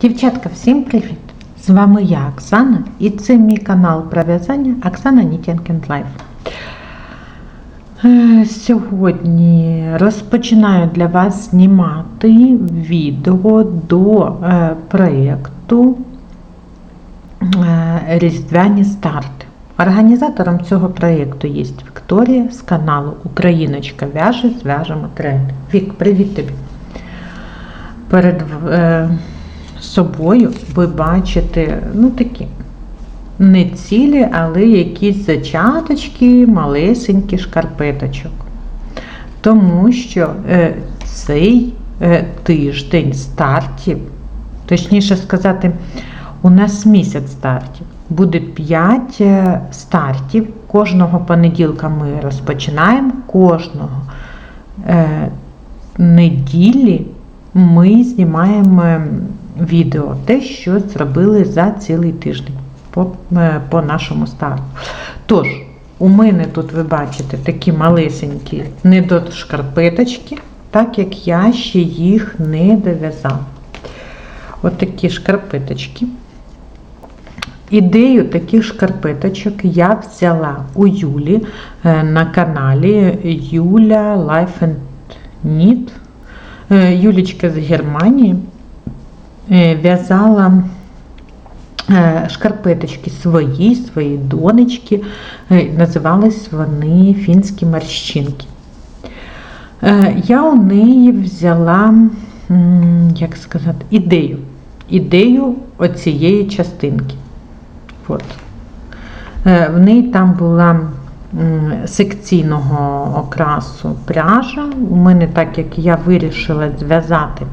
Дівчатка, всім привіт! З вами я, Оксана, і це мій канал про в'язання Оксана and Life. Е, Сьогодні розпочинаю для вас знімати відео до е, проєкту е, Різдвяні старти. Організатором цього проєкту є Вікторія з каналу Україночка в'яже, зв'яжемо тренд. Вік, привіт тобі! Перед собою ви бачите, ну такі, не цілі, але якісь зачаточки, малесенькі шкарпеточок. Тому що е, цей е, тиждень стартів, точніше сказати, у нас місяць стартів. Буде 5 стартів. Кожного понеділка ми розпочинаємо, кожного е, неділі ми знімаємо відео, те, що зробили за цілий тиждень по, е, по нашому старту. Тож, у мене тут, ви бачите, такі малесенькі недошкарпеточки, так як я ще їх не дов'язала. Отакі шкарпеточки. Ідею таких шкарпеточок я взяла у Юлі е, на каналі Юля Life and Knit. Е, Юлічка з Германії в'язала е, шкарпеточки свої, свої донечки. Е, Називались вони фінські морщинки. Е, Я у неї взяла, як сказати, ідею. Ідею оцієї частинки. От. Е, В неї там була секційного окрасу пряжа. У мене, так як я вирішила зв'язати е,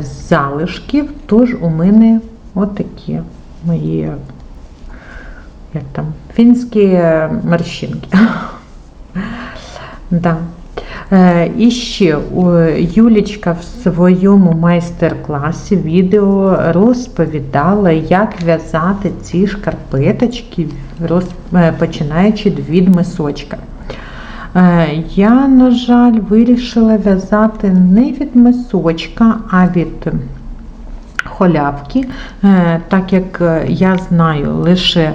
залишків, тож у мене отакі мої як там, фінські е, морщинки. Да. Е, І ще Юлічка в своєму майстер-класі відео розповідала, як в'язати ці шкарпеточки, е, починаючи від мисочка. Е, Я, на жаль, вирішила в'язати не від мисочка, а від холявки, е, так як е, я знаю лише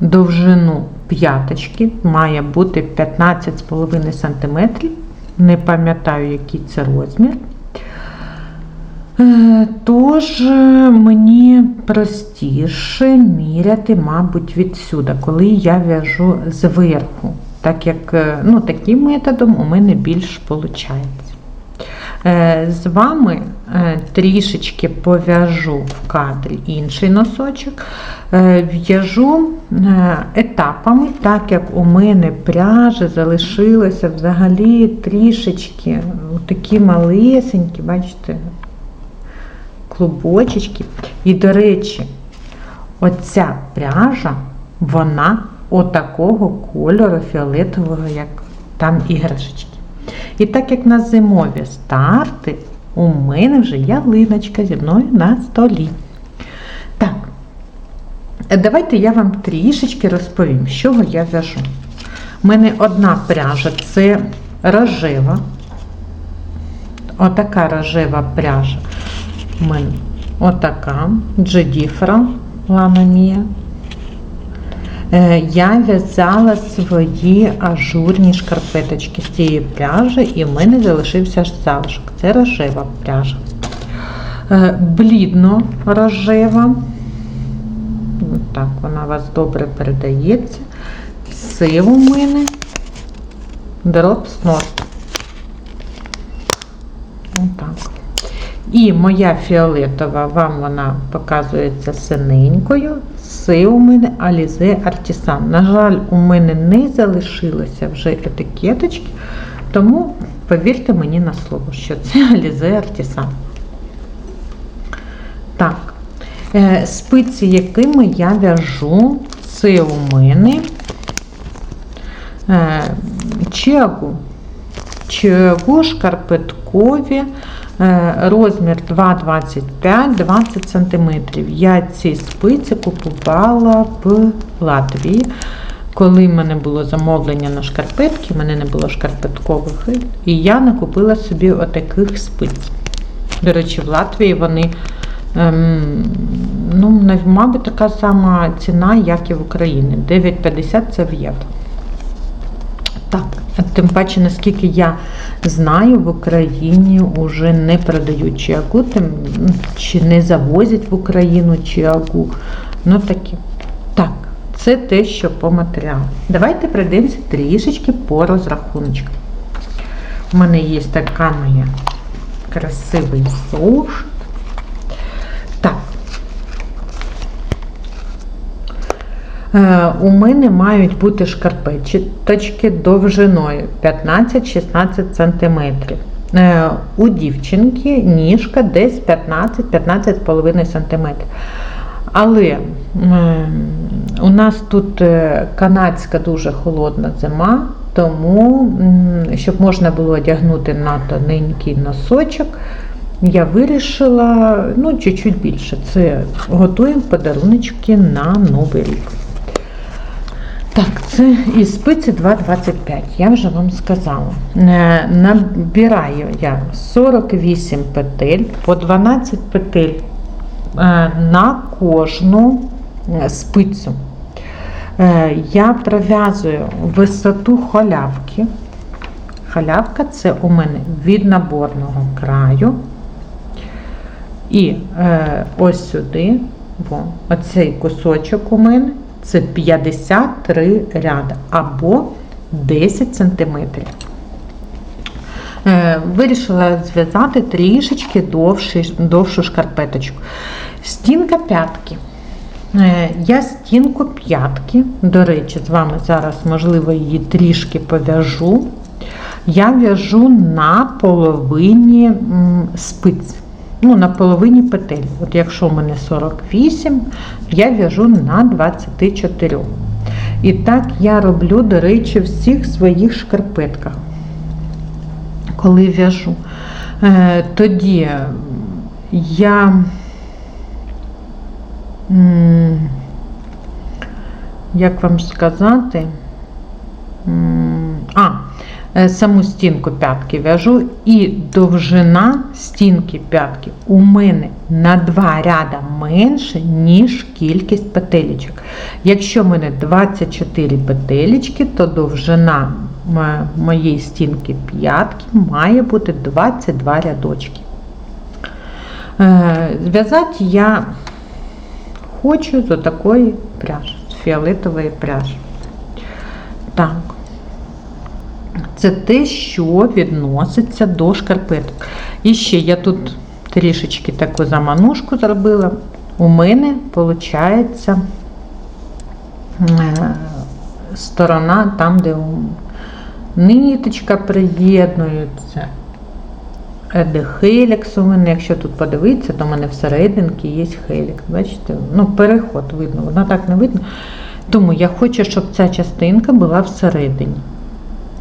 довжину п'яточки, має бути 15,5 см. Не пам'ятаю, який це розмір. Тож мені простіше міряти, мабуть, відсюди, коли я в'яжу зверху, так як е, ну, таким методом у мене більш виходить. З вами е, трішечки пов'яжу в кадрі інший носочок, Е, в'яжу е, етапами, так як у мене пряжа залишилася взагалі трішечки такі малесенькі, бачите, клубочечки. І, до речі, оця пряжа, вона отакого кольору фіолетового, як там іграшечки. І так як на зимові старти, у мене вже ялиночка зі мною на столі. Так, давайте я вам трішечки розповім, з чого я в'яжу. У мене одна пряжа це рожева. Отака рожева пряжа. У мене отака Джедіфра Лана. Е, Я в'язала свої ажурні шкарпеточки з цієї пряжі, і в мене залишився залишок. Це рожева пряжа. Е, Блідно рожева. Так, вона у вас добре передається. Це у мене дроп снорт. Отак. І моя фіолетова, вам вона показується синенькою. Це у мене Alize Artisan. На жаль, у мене не залишилося вже етикеточки, тому повірте мені на слово, що це Alize Artisan. Так, е, спиці, якими я в'яжу, це у мене е, чегу. Чегу шкарпеткові розмір 2,25 20 см. Я ці спиці купувала в Латвії. Коли в мене було замовлення на шкарпетки, в мене не було шкарпеткових, і я накупила собі отаких спиць. До речі, в Латвії вони Ем, ну, мабуть, така сама ціна, як і в Україні. 9,50 це в євро. Так, тим паче, наскільки я знаю, в Україні вже не продають чиагу, тим, чи не завозять в Україну чиагу. Ну таке. Так, це те, що по матеріалу. Давайте пройдемося трішечки по розрахуночкам. У мене є така моя красивий зошит. Так. Е, У мене мають бути шкарпеточки довжиною 15-16 см. Е, У дівчинки ніжка десь 15-15,5 см. Але е, у нас тут е, канадська дуже холодна зима, тому, щоб можна було одягнути на тоненький носочок, я вирішила ну, чуть-чуть більше. Це готуємо подаруночки на Новий рік. Так, це із спиці 2,25, я вже вам сказала. Е, Набираю я 48 петель, по 12 петель е, на кожну е, спицю. Я пров'язую висоту халявки. Халявка це у мене від наборного краю. І ось сюди, во, оцей кусочок у мене це 53 ряда або 10 сантиметрів. Е, Вирішила зв'язати трішечки довшу шкарпеточку. Стінка п'ятки. Е, Я стінку п'ятки, до речі, з вами зараз, можливо, її трішки пов'яжу. Я в'яжу на половині спиць. Ну, на половині петель. От якщо в мене 48, я в'яжу на 24. І так я роблю, до речі, в всіх своїх шкарпетках. Коли в'яжу. Е, Тоді я. Як вам сказати? А, саму стінку п'ятки в'яжу, і довжина стінки п'ятки у мене на два ряда менше, ніж кількість петелечок. Якщо в мене 24 петелечки, то довжина моєї стінки п'ятки має бути 22 рядочки. Е, Зв'язати я хочу з такої пряжі, з фіолетової пряжі. Так. Це те, що відноситься до шкарпеток. І ще я тут трішечки таку заманушку зробила. У мене виходить сторона там, де ниточка приєднується. Е, Де хелікс у мене, якщо тут подивитися, то в мене всерединки є хелікс. Бачите? Ну, переход видно, вона так не видно. Тому я хочу, щоб ця частинка була всередині.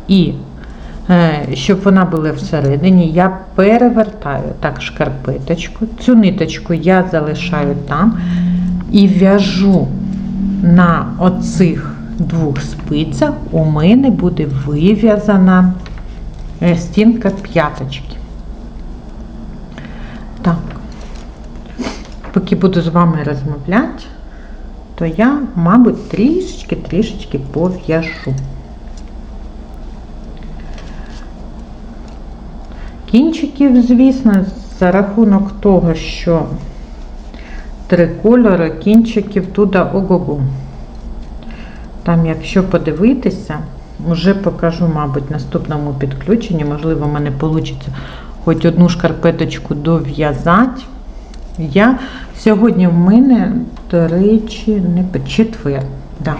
І е, щоб вона була всередині, я перевертаю так шкарпеточку. Цю ниточку я залишаю там і в'яжу на оцих двох спицях у мене буде вив'язана е, стінка п'яточки. Так, поки буду з вами розмовляти, то я, мабуть, трішечки-трішечки пов'яжу. Кінчиків, звісно, за рахунок того, що три кольори, кінчиків туди ого-го. Там, якщо подивитися, вже покажу, мабуть, в наступному підключенні, можливо, в мене вийде хоч одну шкарпеточку дов'язати. Я сьогодні в мене, до речі, не четвер. Да.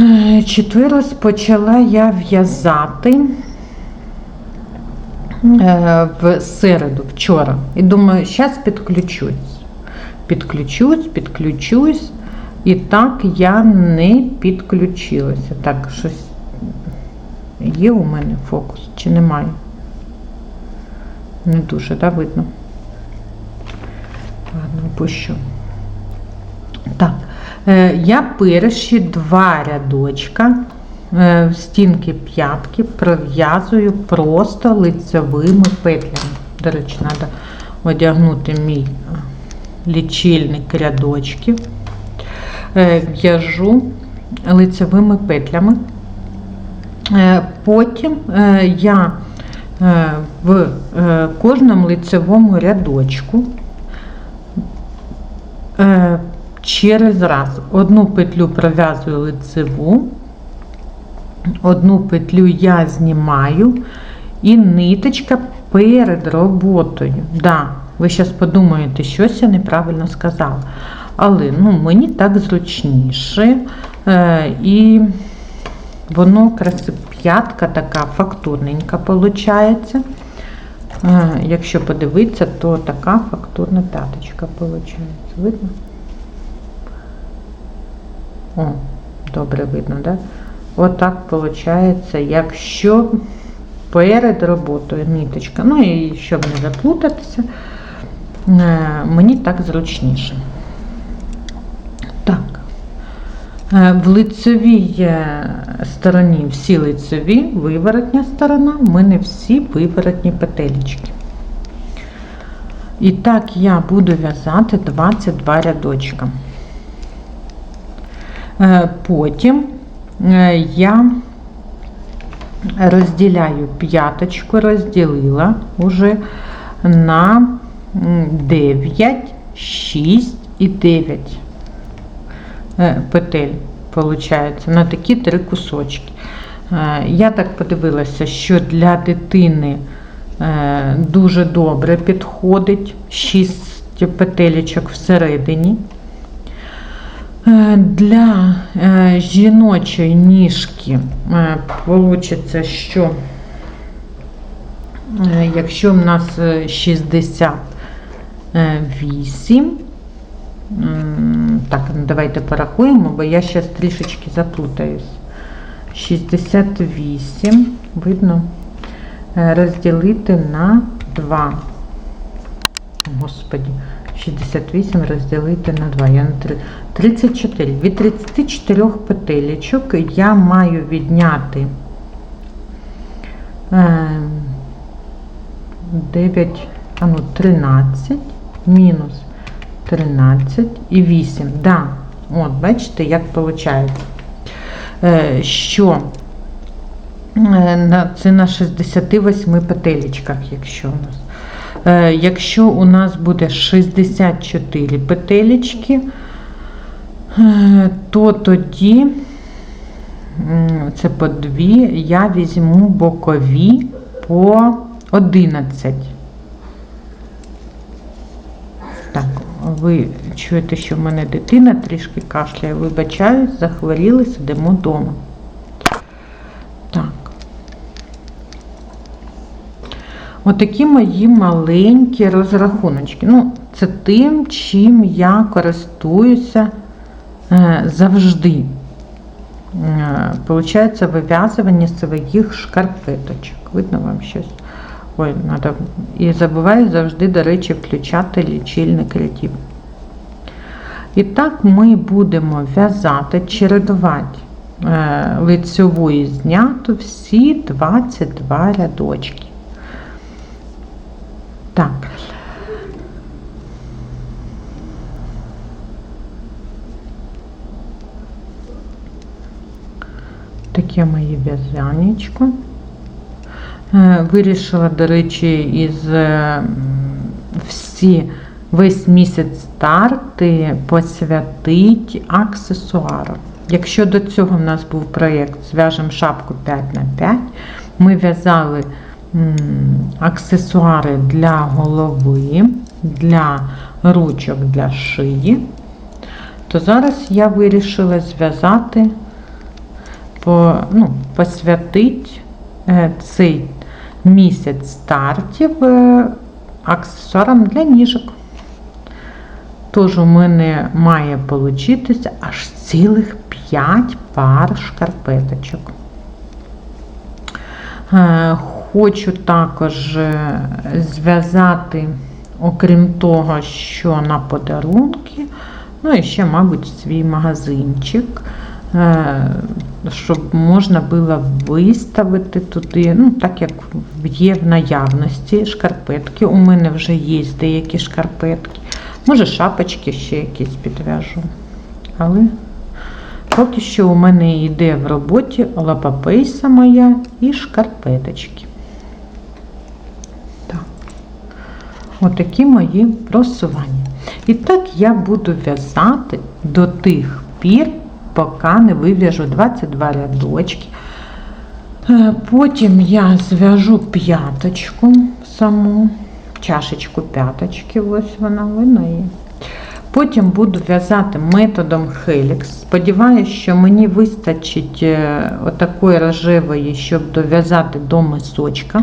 Е, Четвер розпочала я в'язати в середу, вчора. І думаю, зараз підключусь. Підключусь, підключусь. І так я не підключилася. Так, щось є у мене фокус чи немає? Не дуже, да, видно? Ладно, пущу. Так, е, я перші два рядочка е, в стінки п'ятки пров'язую просто лицевими петлями. До речі, треба одягнути мій е, лічильник рядочків. Е, В'яжу лицевими петлями. Е, Потім е, я е, в е, кожному лицевому рядочку е, через раз одну петлю пров'язую лицеву, одну петлю я знімаю і ниточка перед роботою. Да, ви зараз подумаєте, щось я неправильно сказала. Але ну, мені так зручніше. Е, і воно краси п'ятка така фактурненька виходить. Е, Якщо подивитися, то така фактурна п'яточка виходить. Видно? О, добре видно, да? Отак виходить, якщо перед роботою ниточка. Ну і щоб не заплутатися, е, мені так зручніше. Так. Е, В лицевій е, стороні всі лицеві, виворотня сторона, в мене всі виворотні петелечки. І так я буду в'язати 22 рядочка. Потім я розділяю п'яточку, розділила уже на 9, 6 і 9 е, петель, виходить, на такі три кусочки. Е, Я так подивилася, що для дитини е, дуже добре підходить 6 петелечок всередині. Е, Для е, жіночої ніжки вийде, що е, якщо в нас е, 68, так, ну, давайте порахуємо, бо я зараз трішечки заплутаюсь. 68, видно, розділити на 2. Господі, 68 розділити на 2. Я на 3. 34. Від 34 петелечок я маю відняти е, 9, а ну, 13 мінус 13 і 8. Да, от, бачите, як виходить, е, що е, це на 68 петелечках, якщо у нас. Е, Якщо у нас буде 64 петелечки, е, то тоді це по 2, я візьму бокові по 11. Так, ви чуєте, що в мене дитина трішки кашляє, вибачаюсь, захворіли, сидимо вдома. Так. Отакі мої маленькі розрахуночки. Ну, це тим, чим я користуюся е, завжди. Е, Получається вив'язування своїх шкарпеточок. Видно вам щось? Ой, надо. І забуваю завжди, до речі, включати лічильник рядів. І так ми будемо в'язати, чередувати е, лицьову і зняту всі 22 рядочки. Так. Таке моє в'язанечко. Е, Вирішила, до речі, із е, всі весь місяць старти посвятить аксесуарам. Якщо до цього в нас був проєкт Зв'яжемо шапку 5 на 5 ми в'язали аксесуари для голови, для ручок, для шиї, то зараз я вирішила зв'язати, по, ну, посвятить е, цей місяць стартів е, аксесуарам для ніжок. Тож у мене має получитися аж цілих 5 пар шкарпеточок. Е, Хочу також зв'язати, окрім того, що на подарунки, ну і ще, мабуть, свій магазинчик. Е, щоб можна було виставити туди, ну, так як є в наявності шкарпетки. У мене вже є деякі шкарпетки. Може, шапочки ще якісь підв'яжу. Але поки що у мене йде в роботі лапапейса моя і шкарпеточки. Так. Отакі мої просування. І так я буду в'язати до тих пір, поки не вив'яжу 22 рядочки. Е, Потім я зв'яжу п'яточку саму, чашечку п'яточки, ось вона видно її. Потім буду в'язати методом Helix. Сподіваюся, що мені вистачить е, отакої рожевої, щоб дов'язати до мисочка.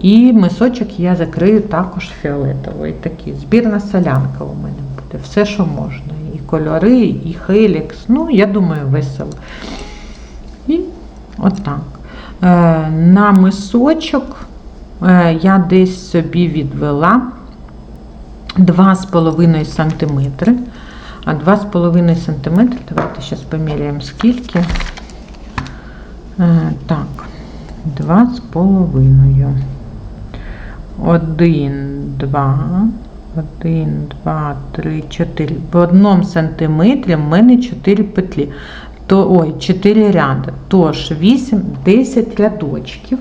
І мисочок я закрию також фіолетовий. Такий. Збірна солянка у мене буде. Все, що можна. І кольори, і Helix. Ну, я думаю, весело. І отак. Е, На мисочок е, я десь собі відвела 2,5 см. А 2,5 см, давайте зараз поміряємо скільки. Е, Так, 2,5. 1, 2, 1, 2, 3, 4. В одному сантиметрі в мене 4 петлі. То, ой, 4 ряди. Тож 8, 10 рядочків.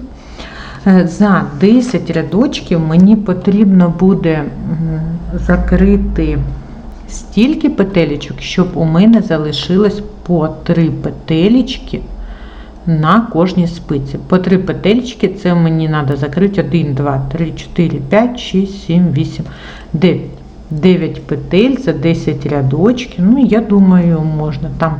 Е, За 10 рядочків мені потрібно буде закрити стільки петелечок, щоб у мене залишилось по 3 петелечки на кожній спиці. По 3 петельки це мені треба закрити 1, 2, 3, 4, 5, 6, 7, 8, 9. 9 петель за 10 рядочків. Ну, я думаю, можна. Там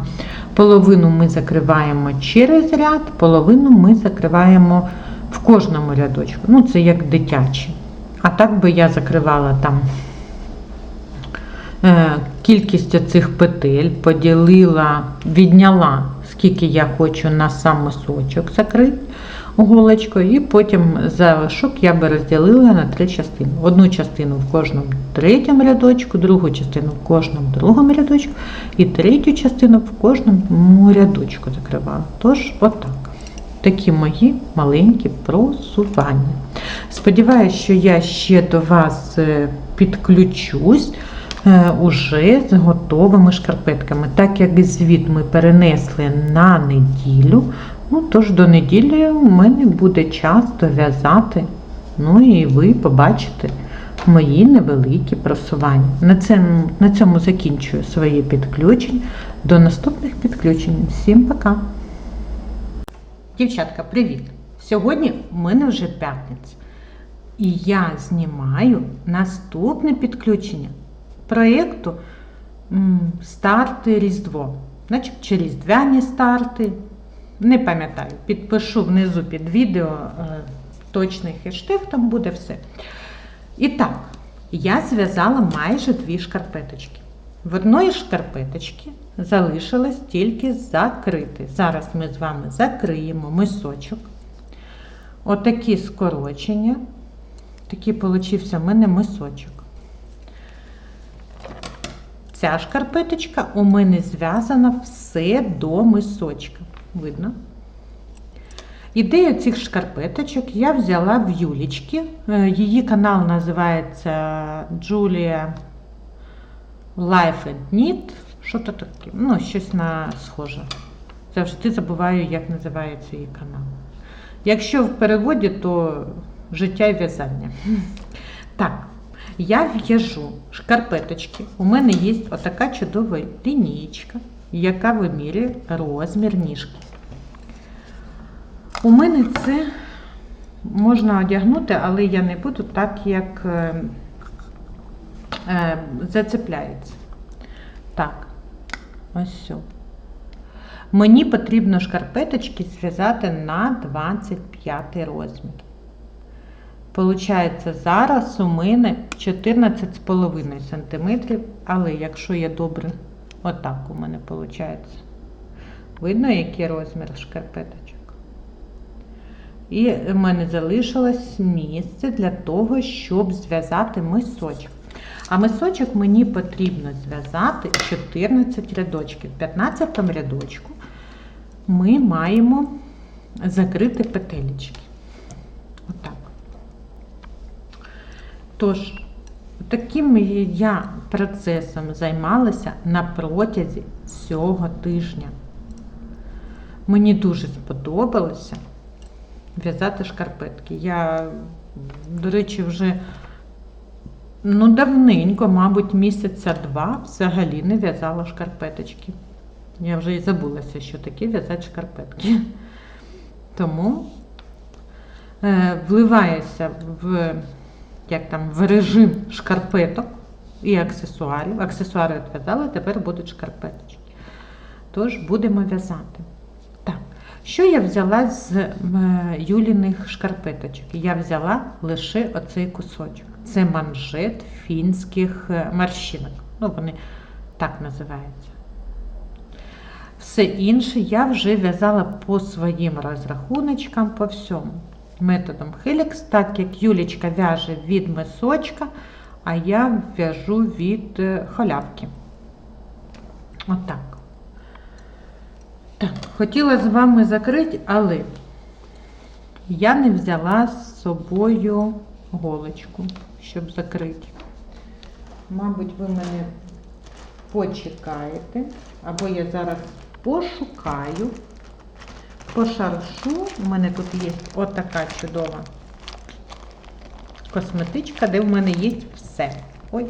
половину ми закриваємо через ряд, половину ми закриваємо в кожному рядочку. Ну, це як дитячі. А так би я закривала там е, кількість цих петель, поділила, відняла, скільки я хочу на сам мисочок закрити голочкою, і потім залишок я би розділила на три частини. Одну частину в кожному третьому рядочку, другу частину в кожному другому рядочку і третю частину в кожному рядочку закривала. Тож, отак. Такі мої маленькі просування. Сподіваюсь, що я ще до вас е, підключусь уже з готовими шкарпетками. Так як звіт ми перенесли на неділю, ну тож до неділі у мене буде час дов'язати. Ну і ви побачите мої невеликі просування. На цьому, на цьому закінчую своє підключення. До наступних підключень. Всім пока! Дівчатка, привіт! Сьогодні в мене вже п'ятниця. І я знімаю наступне підключення проєкту Старти Різдво. Значить, чи Різдвяні старти. Не пам'ятаю, підпишу внизу під відео е, точний хештег, там буде все. І так, я зв'язала майже дві шкарпеточки. В одної шкарпеточки залишилось тільки закрити. Зараз ми з вами закриємо мисочок. Отакі скорочення. Такий получився в мене мисочок. Ця шкарпеточка у мене зв'язана все до мисочка. Видно? Ідею цих шкарпеточок я взяла в Юлічки. Е, Її канал називається Julia Life and Knit. Що то таке? Ну, щось на схоже. Завжди забуваю, як називається її канал. Якщо в переводі, то життя і в'язання. Так, я в'яжу шкарпеточки. У мене є отака чудова лінійка, яка вимірює розмір ніжки. У мене це можна одягнути, але я не буду так, як е, е, зацепляється. Так, ось все. Мені потрібно шкарпеточки зв'язати на 25 розмір. Получається, зараз у мене 14,5 см, але якщо я добре, отак у мене виходить. Видно, який розмір шкарпеточок? І в мене залишилось місце для того, щоб зв'язати мисочок. А мисочок мені потрібно зв'язати 14 рядочків. В 15 рядочку ми маємо закрити петелечки. Отак. Тож, таким я процесом займалася на протязі цього тижня. Мені дуже сподобалося в'язати шкарпетки. Я, до речі, вже ну, давненько, мабуть, місяця два взагалі не в'язала шкарпеточки. Я вже і забулася, що таке в'язати шкарпетки. Тому е, вливаюся в, як там, в режим шкарпеток і аксесуарів. Аксесуари відв'язала, тепер будуть шкарпеточки. Тож будемо в'язати. Так, що я взяла з Юліних шкарпеточок? Я взяла лише оцей кусочок. Це манжет фінських е, марщинок. Ну, вони так називаються. Все інше я вже в'язала по своїм розрахуночкам, по всьому. Методом Helix, так як Юлічка в'яже від мисочка, а я в'яжу від е, халявки. Отак. Так, хотіла з вами закрити, але я не взяла з собою голочку, щоб закрити. Мабуть, ви мене почекаєте, або я зараз пошукаю, пошаршу. У мене тут є отака чудова косметичка, де в мене є все. Ой.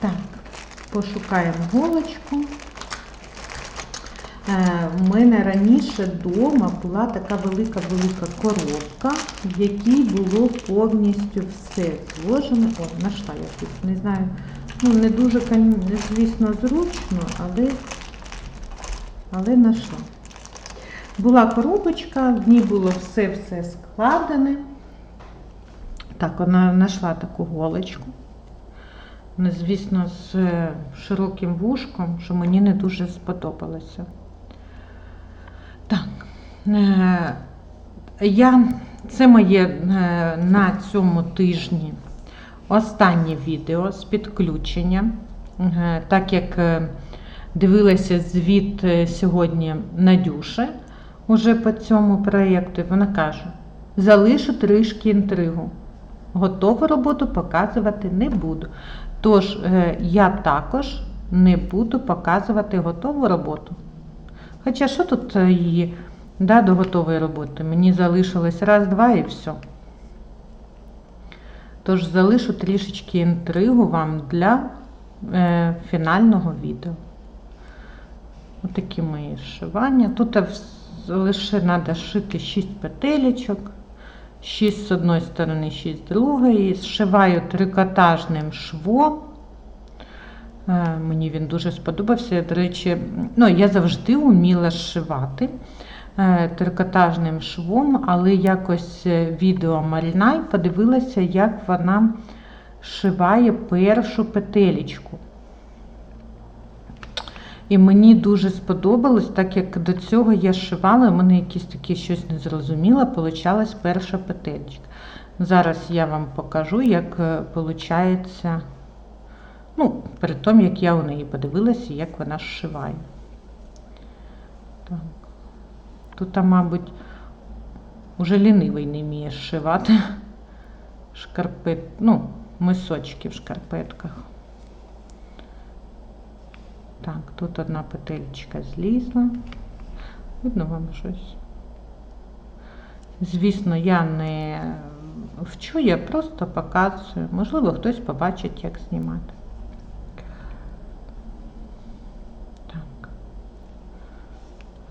Так, пошукаємо голочку. У мене раніше вдома була така велика-велика коробка, в якій було повністю все зложено. О, знайшла я тут, не знаю. Ну, не дуже, звісно, зручно, але але знайшла. Була коробочка, в ній було все-все складене. Так, вона знайшла таку голочку. Ну, звісно, з широким вушком, що мені не дуже сподобалося. Так, е, я, це моє е, на цьому тижні останнє відео з підключення, е, так як дивилася звіт сьогодні Надюши уже по цьому проєкту, вона каже: залишу трішки інтригу. Готову роботу показувати не буду. Тож, я також не буду показувати готову роботу. Хоча що тут її да, до готової роботи? Мені залишилось раз, два і все. Тож залишу трішечки інтригу вам для е, фінального відео. Отакі мої шивання. Тут лише треба шити 6 петелечок, 6 з одної сторони, 6 з другої. Зшиваю трикотажним швом. Е, мені він дуже сподобався. До речі, ну, я завжди вміла зшивати е, трикотажним швом, але якось е, відео Марінай подивилася, як вона шиває першу петелечку. І мені дуже сподобалось, так як до цього я шивала, у мене якісь такі щось незрозуміле, получалась перша петелька. Зараз я вам покажу, як виходить. Ну, перед тим, як я у неї подивилася, як вона зшиває. Так. Тут, мабуть, уже лінивий не вміє зшивати шкарпет, ну, мисочки в шкарпетках. Так, тут одна петельчика злізла. Видно вам щось? Звісно, я не вчу, я просто показую. Можливо, хтось побачить, як знімати.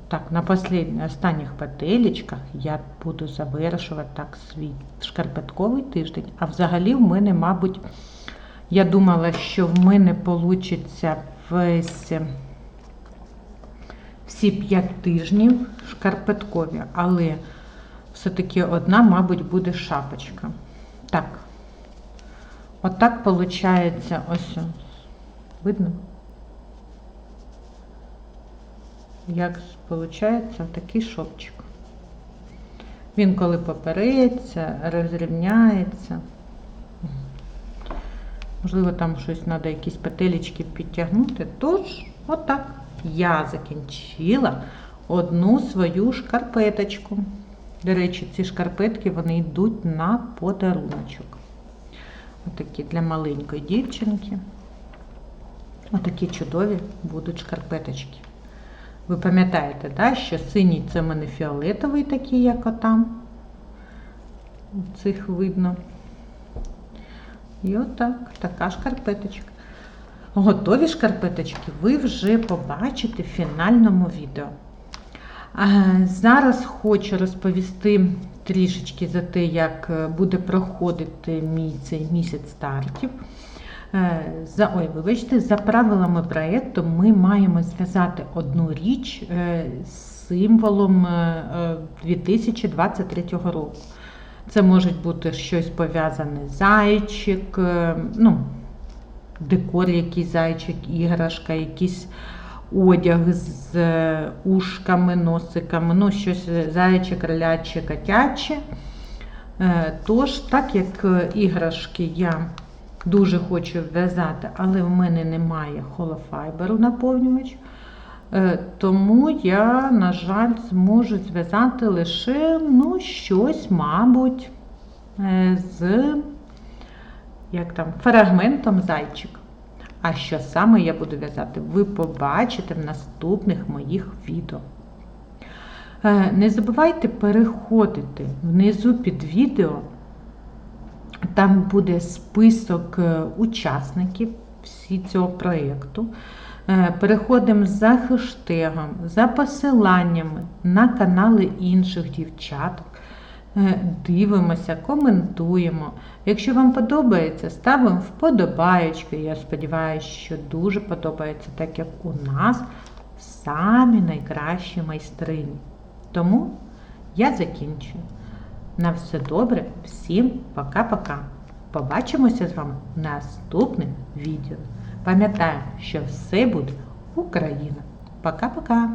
Так, на последних, останніх петелечках я буду завершувати так свій шкарпетковий тиждень. А взагалі в мене, мабуть, я думала, що в мене вийде весь всі 5 тижнів шкарпеткові, але все-таки одна, мабуть, буде шапочка. Так, отак виходить ось. Видно? як виходить такий шовчик. Він коли попереться, розрівняється. Можливо, там щось треба, якісь петелечки підтягнути. Тож, отак. Я закінчила одну свою шкарпеточку. До речі, ці шкарпетки вони йдуть на подаруночок. Отакі для маленької дівчинки. Отакі чудові будуть шкарпеточки. Ви пам'ятаєте, да, що синій це в мене фіолетовий такий, як отам. Цих видно. І отак, така шкарпеточка. Готові шкарпеточки ви вже побачите в фінальному відео. Зараз хочу розповісти трішечки за те, як е, буде проходити мій цей місяць стартів. Е, За, ой, вибачте, за правилами проєкту ми маємо зв'язати одну річ е, з символом е, е, 2023 року. Це може бути щось пов'язане зайчик, е, ну, декор, якийсь зайчик, іграшка, якийсь одяг з е, ушками, носиками, ну, щось е, зайче, кроляче, котяче. Тож, так як іграшки я дуже хочу в'язати, але в мене немає холофайберу наповнювач, тому я, на жаль, зможу зв'язати лише ну, щось, мабуть, е, з як там, фрагментом зайчик. А що саме я буду в'язати, ви побачите в наступних моїх відео. Е, Не забувайте переходити внизу під відео. Там буде список е, учасників всі цього проєкту. Е, Переходимо за хештегом, за посиланнями на канали інших дівчаток. Е, Дивимося, коментуємо. Якщо вам подобається, ставимо вподобаєчки. Я сподіваюся, що дуже подобається, так як у нас самі найкращі майстрині. Тому я закінчую. На все добре, всім пока-пока. Побачимося з вами в наступних відео. Пам'ятаю, що все буде Україна. Пока-пока!